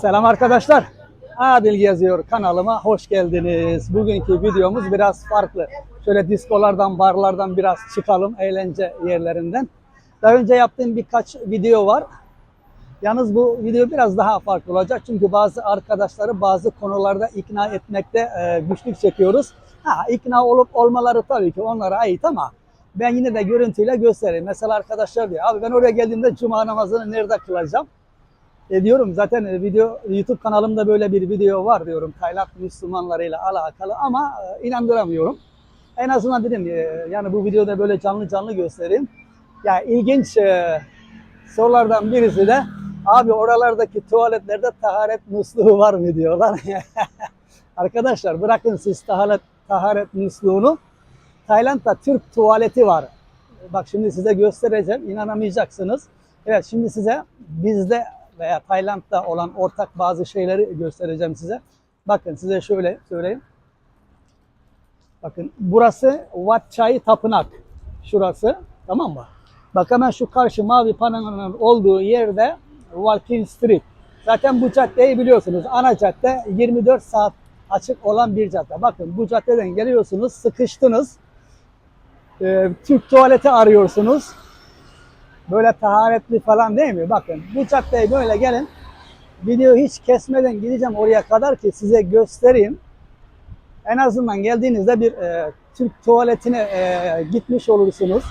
Selam arkadaşlar. Adil Geziyor kanalıma hoş geldiniz. Bugünkü videomuz biraz farklı. Şöyle diskolardan, barlardan biraz çıkalım, eğlence yerlerinden. Daha önce yaptığım birkaç video var. Yalnız bu video biraz daha farklı olacak. Çünkü bazı arkadaşları bazı konularda ikna etmekte e, güçlük çekiyoruz. Ha, ikna olup olmaları tabii ki onlara ait ama ben yine de görüntüyle göstereyim. Mesela arkadaşlar diyor, abi ben oraya geldiğimde cuma namazını nerede kılacağım? E diyorum zaten e, video YouTube kanalımda böyle bir video var diyorum Tayland Müslümanlarıyla alakalı ama e, inandıramıyorum. En azından dedim e, yani bu videoda böyle canlı canlı göstereyim. Ya ilginç e, sorulardan birisi de abi oralardaki tuvaletlerde taharet musluğu var mı diyorlar. Arkadaşlar bırakın siz taharet, taharet musluğunu. Tayland'da Türk tuvaleti var. Bak şimdi size göstereceğim. inanamayacaksınız. Evet şimdi size bizde veya Tayland'da olan ortak bazı şeyleri göstereceğim size. Bakın size şöyle söyleyeyim. Bakın burası Wat Chai Tapınak. Şurası tamam mı? Bak hemen şu karşı mavi panelin olduğu yerde Walking Street. Zaten bu caddeyi biliyorsunuz. Ana cadde 24 saat açık olan bir cadde. Bakın bu caddeden geliyorsunuz, sıkıştınız. Ee, Türk tuvaleti arıyorsunuz. Böyle taharetli falan değil mi? Bakın bu caddeye böyle gelin. Videoyu hiç kesmeden gideceğim oraya kadar ki size göstereyim. En azından geldiğinizde bir e, Türk tuvaletine e, gitmiş olursunuz.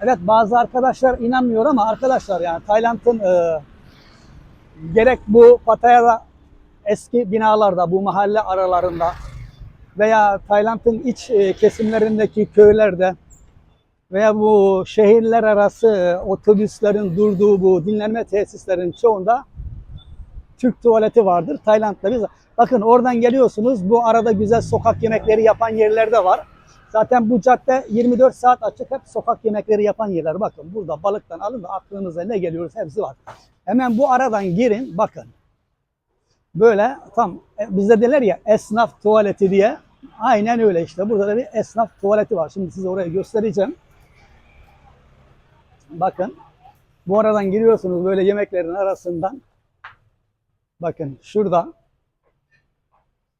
Evet bazı arkadaşlar inanmıyor ama arkadaşlar yani Tayland'ın e, gerek bu Pattaya'da eski binalarda, bu mahalle aralarında veya Tayland'ın iç e, kesimlerindeki köylerde veya bu şehirler arası otobüslerin durduğu bu dinlenme tesislerin çoğunda Türk tuvaleti vardır. Tayland'da biz bakın oradan geliyorsunuz. Bu arada güzel sokak yemekleri yapan yerler de var. Zaten bu cadde 24 saat açık hep sokak yemekleri yapan yerler. Bakın burada balıktan alın da aklınıza ne geliyorsa hepsi var. Hemen bu aradan girin bakın. Böyle tam e, bizde derler ya esnaf tuvaleti diye. Aynen öyle işte. Burada da bir esnaf tuvaleti var. Şimdi size orayı göstereceğim. Bakın. Bu aradan giriyorsunuz böyle yemeklerin arasından. Bakın şurada.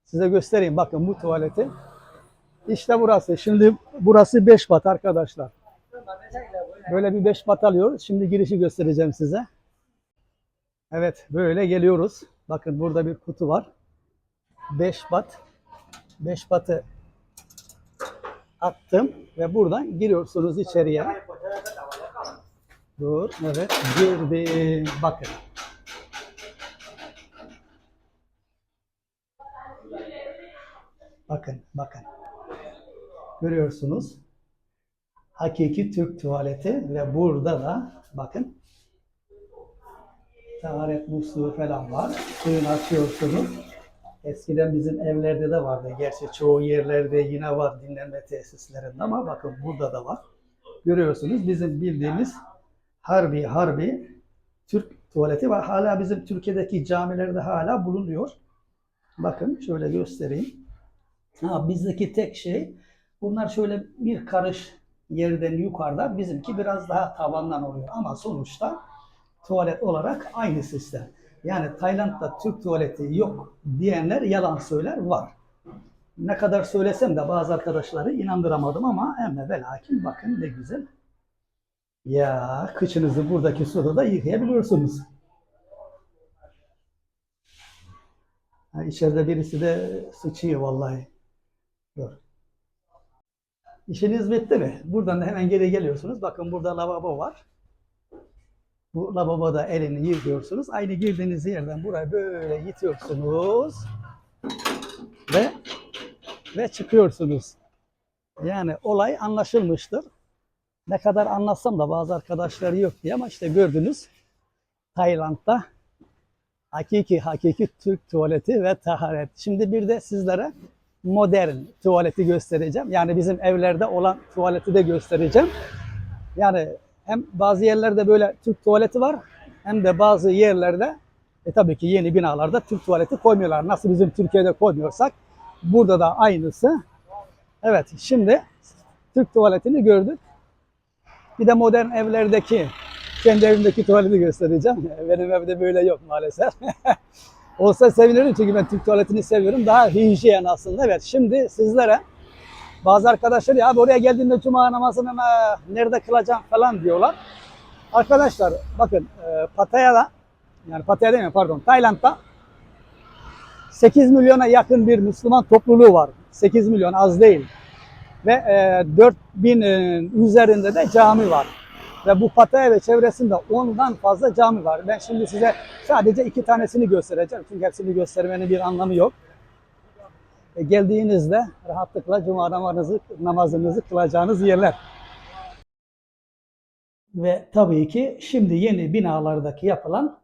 Size göstereyim. Bakın bu tuvaleti. İşte burası. Şimdi burası 5 bat arkadaşlar. Böyle bir 5 bat alıyoruz. Şimdi girişi göstereceğim size. Evet böyle geliyoruz. Bakın burada bir kutu var. 5 bat. 5 batı attım ve buradan giriyorsunuz içeriye. Dur, evet girdim. Bakın. Bakın, bakın. Görüyorsunuz. Hakiki Türk tuvaleti ve burada da bakın taharet musluğu falan var. Suyunu açıyorsunuz. Eskiden bizim evlerde de vardı. Gerçi çoğu yerlerde yine var dinlenme tesislerinde ama bakın burada da var. Görüyorsunuz bizim bildiğimiz harbi harbi Türk tuvaleti var. Hala bizim Türkiye'deki camilerde hala bulunuyor. Bakın şöyle göstereyim. Ha, bizdeki tek şey bunlar şöyle bir karış yerden yukarıda bizimki biraz daha tavandan oluyor ama sonuçta tuvalet olarak aynı sistem. Yani Tayland'da Türk tuvaleti yok diyenler yalan söyler var. Ne kadar söylesem de bazı arkadaşları inandıramadım ama emme ve lakin bakın ne güzel. Ya kıçınızı buradaki suda da yıkayabiliyorsunuz. Ha, içeride birisi de sıçıyor vallahi. Dur. İşiniz bitti mi? Buradan da hemen geri geliyorsunuz. Bakın burada lavabo var. Bu lavaboda elini yıkıyorsunuz. Aynı girdiğiniz yerden buraya böyle yitiyorsunuz. Ve ve çıkıyorsunuz. Yani olay anlaşılmıştır. Ne kadar anlatsam da bazı arkadaşları yok diye ama işte gördünüz. Tayland'da hakiki hakiki Türk tuvaleti ve taharet. Şimdi bir de sizlere modern tuvaleti göstereceğim. Yani bizim evlerde olan tuvaleti de göstereceğim. Yani hem bazı yerlerde böyle Türk tuvaleti var hem de bazı yerlerde e tabii ki yeni binalarda Türk tuvaleti koymuyorlar. Nasıl bizim Türkiye'de koymuyorsak burada da aynısı. Evet şimdi Türk tuvaletini gördük. Bir de modern evlerdeki kendi evimdeki tuvaleti göstereceğim. Benim evde böyle yok maalesef. Olsa sevinirim çünkü ben Türk tuvaletini seviyorum. Daha hijyen aslında. Evet şimdi sizlere bazı arkadaşlar ya oraya geldiğinde cuma namazını ha, nerede kılacağım falan diyorlar. Arkadaşlar bakın e, Pattaya'da yani Pattaya demiyorum pardon Tayland'da 8 milyona yakın bir Müslüman topluluğu var. 8 milyon az değil. Ve e, 4000 e, üzerinde de cami var. Ve bu Pattaya ve çevresinde ondan fazla cami var. Ben şimdi size sadece iki tanesini göstereceğim. Çünkü hepsini göstermenin bir anlamı yok. E, geldiğinizde rahatlıkla cuma namazınızı, namazınızı kılacağınız yerler. Ve tabii ki şimdi yeni binalardaki yapılan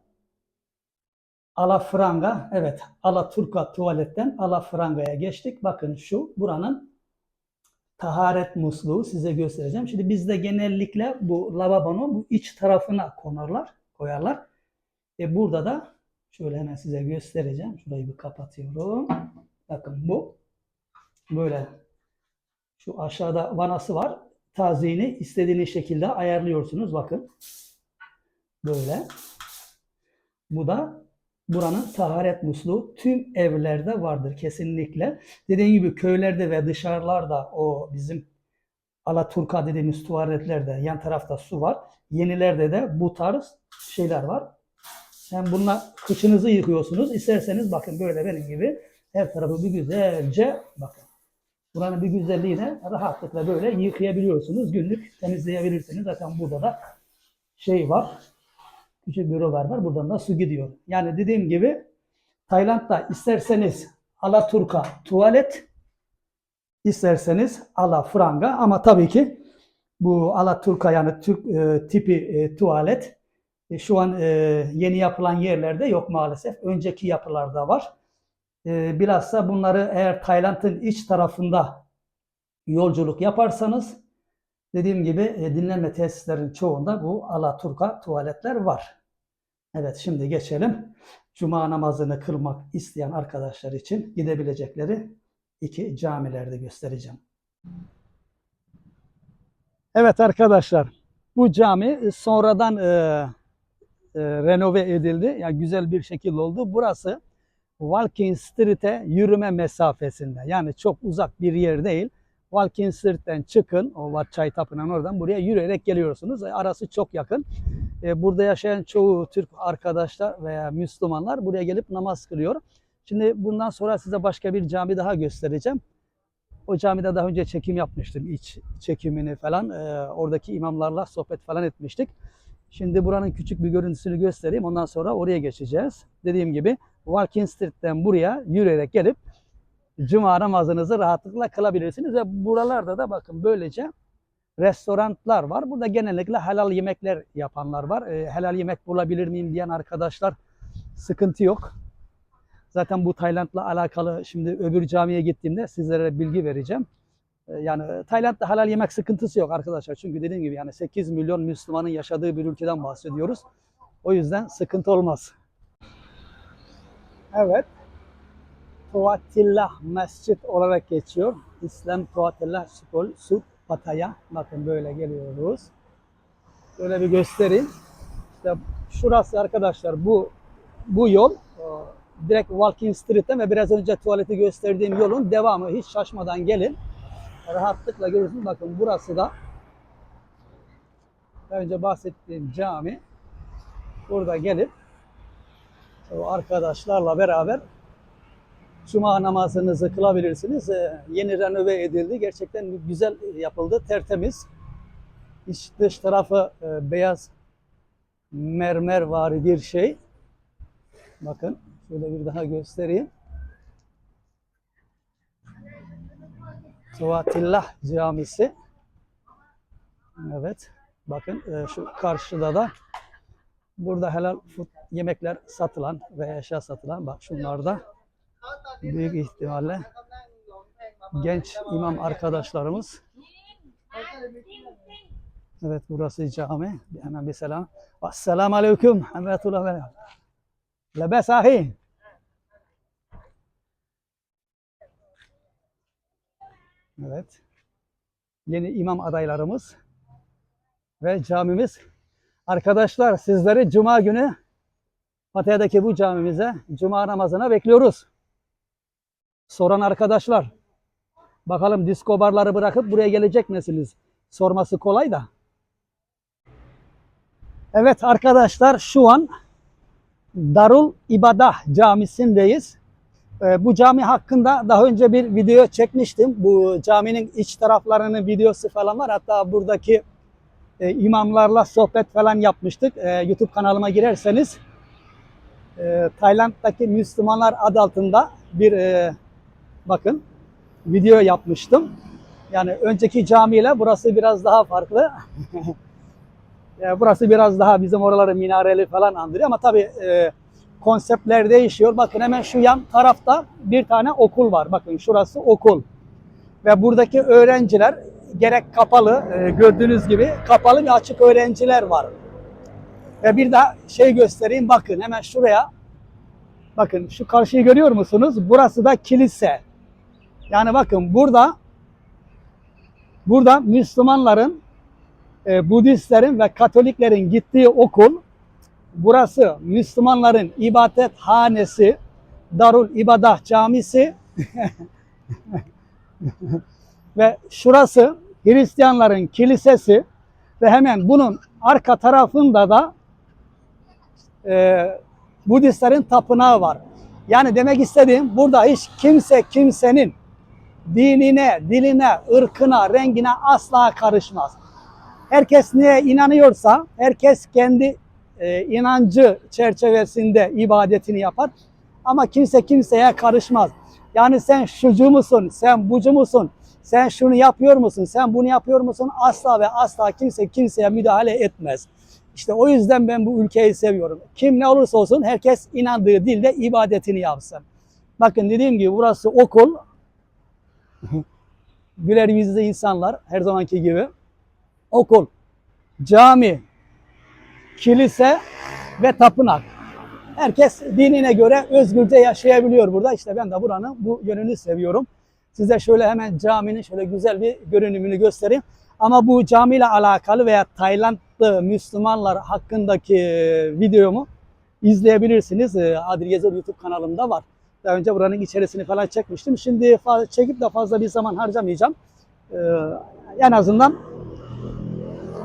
Alafranga, evet Alaturka tuvaletten Alafranga'ya geçtik. Bakın şu buranın taharet musluğu size göstereceğim. Şimdi bizde genellikle bu lavabonun bu iç tarafına konarlar, koyarlar. E burada da şöyle hemen size göstereceğim. Şurayı bir kapatıyorum. Bakın bu böyle şu aşağıda vanası var. Tazini istediğiniz şekilde ayarlıyorsunuz. Bakın. Böyle. Bu da buranın taharet musluğu tüm evlerde vardır kesinlikle. Dediğim gibi köylerde ve dışarılarda o bizim Alaturka dediğimiz tuvaletlerde yan tarafta su var. Yenilerde de bu tarz şeyler var. Hem bununla kıçınızı yıkıyorsunuz. İsterseniz bakın böyle benim gibi her tarafı bir güzelce bakın. Buranın bir güzelliğine rahatlıkla böyle yıkayabiliyorsunuz. Günlük temizleyebilirsiniz. Zaten burada da şey var. Küçük bir rover var. Buradan da su gidiyor. Yani dediğim gibi Tayland'da isterseniz Alaturka tuvalet, isterseniz Alafranga ama tabii ki bu Alaturka yani Türk e, tipi e, tuvalet e, şu an e, yeni yapılan yerlerde yok maalesef. Önceki yapılarda var. E, bilhassa bunları eğer Tayland'ın iç tarafında yolculuk yaparsanız dediğim gibi e, dinlenme tesislerin çoğunda bu Alaturka tuvaletler var. Evet şimdi geçelim. Cuma namazını kılmak isteyen arkadaşlar için gidebilecekleri iki camilerde göstereceğim. Evet arkadaşlar bu cami sonradan e, e, renove edildi. Yani güzel bir şekilde oldu. Burası Walking Street'e yürüme mesafesinde. Yani çok uzak bir yer değil. Walking Street'ten çıkın, o Chai Tapınağı'nın oradan buraya yürüyerek geliyorsunuz. E, Arası çok yakın. E, Burada yaşayan çoğu Türk arkadaşlar veya Müslümanlar buraya gelip namaz kılıyor. Şimdi bundan sonra size başka bir cami daha göstereceğim. O camide daha önce çekim yapmıştım, iç çekimini falan. E, oradaki imamlarla sohbet falan etmiştik. Şimdi buranın küçük bir görüntüsünü göstereyim. Ondan sonra oraya geçeceğiz. Dediğim gibi Walking Street'ten buraya yürüyerek gelip cuma namazınızı rahatlıkla kılabilirsiniz. Ve buralarda da bakın böylece restoranlar var. Burada genellikle helal yemekler yapanlar var. E, helal yemek bulabilir miyim diyen arkadaşlar sıkıntı yok. Zaten bu Tayland'la alakalı şimdi öbür camiye gittiğimde sizlere bilgi vereceğim. E, yani Tayland'da halal yemek sıkıntısı yok arkadaşlar. Çünkü dediğim gibi yani 8 milyon Müslümanın yaşadığı bir ülkeden bahsediyoruz. O yüzden sıkıntı olmaz. Evet. Tuatillah Mescid olarak geçiyor. İslam Tuatillah School, Sud Pattaya. Bakın böyle geliyoruz. Böyle bir göstereyim. İşte şurası arkadaşlar bu bu yol e, direkt Walking Street'ten ve biraz önce tuvaleti gösterdiğim yolun devamı. Hiç şaşmadan gelin. Rahatlıkla görürsünüz. Bakın burası da önce bahsettiğim cami. Burada gelip arkadaşlarla beraber Cuma namazınızı kılabilirsiniz. Ee, yeni renove edildi. Gerçekten güzel yapıldı. Tertemiz. İç dış tarafı e, beyaz mermer var bir şey. Bakın şöyle bir daha göstereyim. Tuvatillah Camisi. Evet. Bakın e, şu karşıda da burada helal yemekler satılan ve eşya satılan bak şunlar da büyük ihtimalle genç imam arkadaşlarımız. Evet burası cami. Hemen bir selam. Esselamu aleyküm. Rahmetullah ve Lebes ahi. Evet. Yeni imam adaylarımız ve camimiz Arkadaşlar sizleri Cuma günü Pattaya'daki bu camimize Cuma namazına bekliyoruz. Soran arkadaşlar bakalım disko barları bırakıp buraya gelecek misiniz? Sorması kolay da. Evet arkadaşlar şu an Darul İbadah Camisi'ndeyiz. Ee, bu cami hakkında daha önce bir video çekmiştim. Bu caminin iç taraflarının videosu falan var. Hatta buradaki e, imamlarla sohbet falan yapmıştık. E, YouTube kanalıma girerseniz e, Tayland'daki Müslümanlar adı altında bir e, bakın video yapmıştım. Yani önceki camiyle burası biraz daha farklı. E, burası biraz daha bizim oraları minareli falan andırıyor ama tabii e, konseptler değişiyor. Bakın hemen şu yan tarafta bir tane okul var. Bakın şurası okul. Ve buradaki öğrenciler gerek kapalı, e, gördüğünüz gibi kapalı ve açık öğrenciler var. Ve bir daha şey göstereyim bakın hemen şuraya. Bakın şu karşıyı görüyor musunuz? Burası da kilise. Yani bakın burada burada Müslümanların, e, Budistlerin ve Katoliklerin gittiği okul. Burası Müslümanların ibadet hanesi, Darul İbadah Camisi ve şurası Hristiyanların kilisesi ve hemen bunun arka tarafında da e, Budistlerin tapınağı var. Yani demek istediğim burada hiç kimse kimsenin dinine, diline, ırkına, rengine asla karışmaz. Herkes neye inanıyorsa, herkes kendi e, inancı çerçevesinde ibadetini yapar. Ama kimse kimseye karışmaz. Yani sen şucu musun, sen bucu musun, sen şunu yapıyor musun, sen bunu yapıyor musun? Asla ve asla kimse kimseye müdahale etmez. İşte o yüzden ben bu ülkeyi seviyorum. Kim ne olursa olsun herkes inandığı dilde ibadetini yapsın. Bakın dediğim gibi burası okul. Güler yüzlü insanlar her zamanki gibi. Okul, cami, kilise ve tapınak. Herkes dinine göre özgürce yaşayabiliyor burada. İşte ben de buranın bu yönünü seviyorum. Size şöyle hemen caminin şöyle güzel bir görünümünü göstereyim. Ama bu camiyle alakalı veya Taylandlı Müslümanlar hakkındaki videomu izleyebilirsiniz. Ee, Adil Gezer YouTube kanalımda var. Daha önce buranın içerisini falan çekmiştim. Şimdi çekip de fazla bir zaman harcamayacağım. Ee, en azından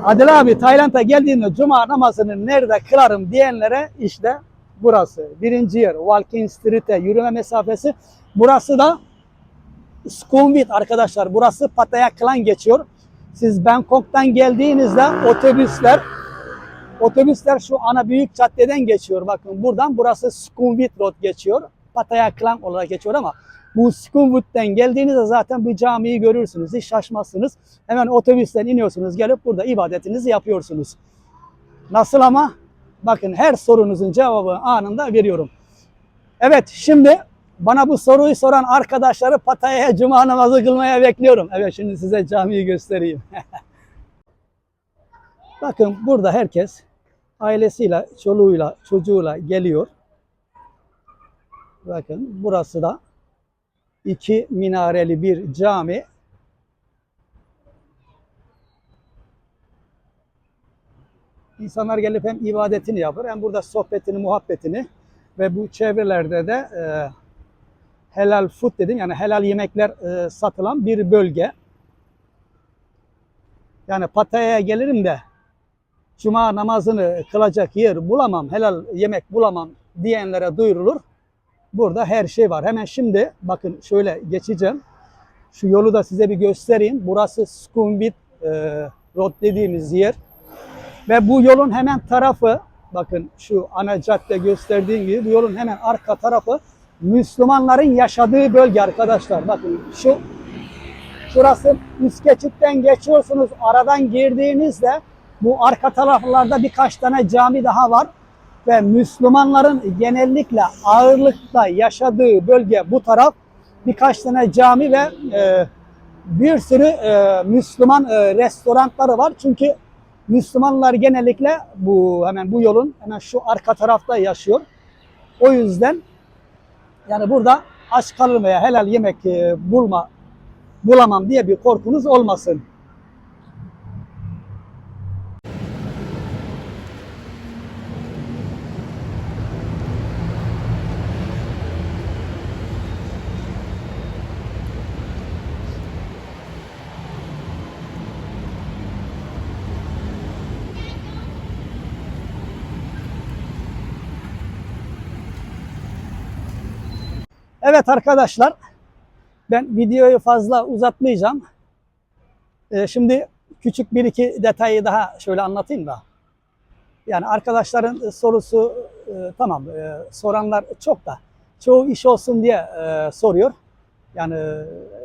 Adil abi Tayland'a geldiğinde cuma namazını nerede kılarım diyenlere işte burası. Birinci yer Walking Street'e yürüme mesafesi. Burası da Sukhumvit arkadaşlar. Burası Pattaya Klang geçiyor. Siz Bangkok'tan geldiğinizde otobüsler otobüsler şu ana büyük caddeden geçiyor. Bakın buradan burası Sukhumvit Road geçiyor. Pattaya Klang olarak geçiyor ama bu Sukhumvit'ten geldiğinizde zaten bu camiyi görürsünüz. Hiç şaşmazsınız. Hemen otobüsten iniyorsunuz. Gelip burada ibadetinizi yapıyorsunuz. Nasıl ama? Bakın her sorunuzun cevabını anında veriyorum. Evet şimdi bana bu soruyu soran arkadaşları Pattaya'ya cuma namazı kılmaya bekliyorum. Evet şimdi size camiyi göstereyim. Bakın burada herkes ailesiyle, çoluğuyla, çocuğuyla geliyor. Bakın burası da iki minareli bir cami. İnsanlar gelip hem ibadetini yapar hem burada sohbetini, muhabbetini ve bu çevrelerde de e, helal food dedim yani helal yemekler e, satılan bir bölge. Yani Pattaya'ya gelirim de cuma namazını kılacak yer bulamam, helal yemek bulamam diyenlere duyurulur. Burada her şey var. Hemen şimdi bakın şöyle geçeceğim. Şu yolu da size bir göstereyim. Burası Sukhumvit e, Road dediğimiz yer. Ve bu yolun hemen tarafı bakın şu ana cadde gösterdiğim gibi bu yolun hemen arka tarafı Müslümanların yaşadığı bölge arkadaşlar. Bakın şu şurası üst geçitten geçiyorsunuz. Aradan girdiğinizde bu arka taraflarda birkaç tane cami daha var. Ve Müslümanların genellikle ağırlıkta yaşadığı bölge bu taraf. Birkaç tane cami ve e, bir sürü e, Müslüman e, restoranları var. Çünkü Müslümanlar genellikle bu hemen bu yolun hemen şu arka tarafta yaşıyor. O yüzden yani burada aç kalır veya helal yemek e, bulma bulamam diye bir korkunuz olmasın. Evet arkadaşlar, ben videoyu fazla uzatmayacağım. Ee, şimdi küçük bir iki detayı daha şöyle anlatayım da. Yani arkadaşların sorusu e, tamam e, soranlar çok da çoğu iş olsun diye e, soruyor. Yani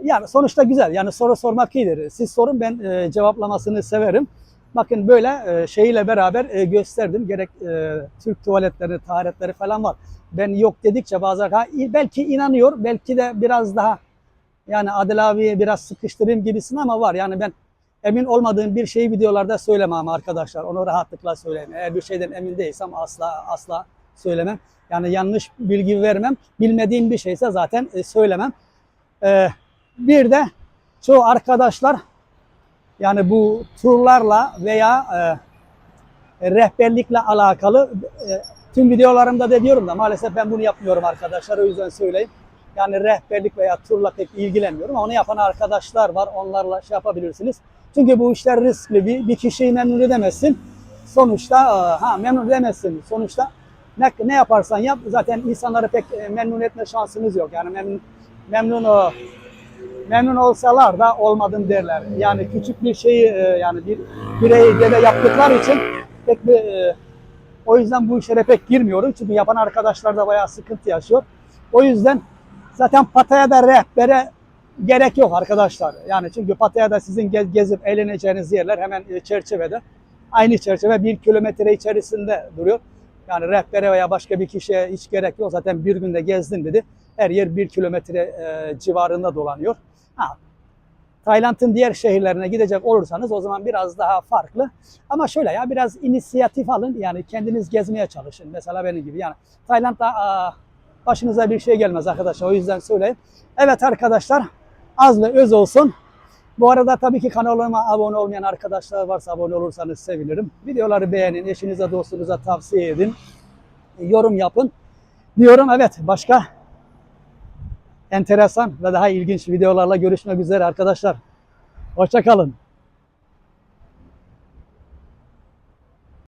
yani sonuçta güzel. Yani soru sormak iyidir. Siz sorun ben e, cevaplamasını severim. Bakın böyle e, şeyle beraber e, gösterdim. Gerek e, Türk tuvaletleri, taharetleri falan var. Ben yok dedikçe bazıları ha, belki inanıyor, belki de biraz daha yani Adil abiyi biraz sıkıştırayım gibisin ama var. Yani ben emin olmadığım bir şeyi videolarda söylemem arkadaşlar. Onu rahatlıkla söyleyeyim. Eğer bir şeyden emin değilsem asla asla söylemem. Yani yanlış bilgi vermem. Bilmediğim bir şeyse zaten e, söylemem. Ee, bir de çoğu arkadaşlar yani bu turlarla veya e, rehberlikle alakalı e, tüm videolarımda da diyorum da maalesef ben bunu yapmıyorum arkadaşlar o yüzden söyleyeyim. Yani rehberlik veya turla pek ilgilenmiyorum onu yapan arkadaşlar var onlarla şey yapabilirsiniz. Çünkü bu işler riskli bir, bir kişiyi memnun edemezsin. Sonuçta e, ha memnun edemezsin. Sonuçta ne, ne yaparsan yap zaten insanları pek e, memnun etme şansınız yok. Yani memnun memnun memnun olsalar da olmadım derler. Yani küçük bir şeyi e, yani bir bireyi dede yaptıkları için pek bir e, o yüzden bu işlere pek girmiyorum. Çünkü yapan arkadaşlar da bayağı sıkıntı yaşıyor. O yüzden zaten Pataya da rehbere gerek yok arkadaşlar. Yani çünkü Pataya'da sizin gez- gezip eğleneceğiniz yerler hemen e, çerçevede. Aynı çerçeve bir kilometre içerisinde duruyor. Yani rehbere veya başka bir kişiye hiç gerek yok. Zaten bir günde gezdim dedi. Her yer bir kilometre e, civarında dolanıyor. Ha, Tayland'ın diğer şehirlerine gidecek olursanız o zaman biraz daha farklı. Ama şöyle ya biraz inisiyatif alın. Yani kendiniz gezmeye çalışın. Mesela benim gibi. Yani Tayland'da aa, başınıza bir şey gelmez arkadaşlar. O yüzden söyleyeyim. Evet arkadaşlar az ve öz olsun. Bu arada tabii ki kanalıma abone olmayan arkadaşlar varsa abone olursanız sevinirim. Videoları beğenin, eşinize, dostunuza tavsiye edin. Yorum yapın. Diyorum evet başka enteresan ve daha ilginç videolarla görüşmek üzere arkadaşlar. Hoşçakalın.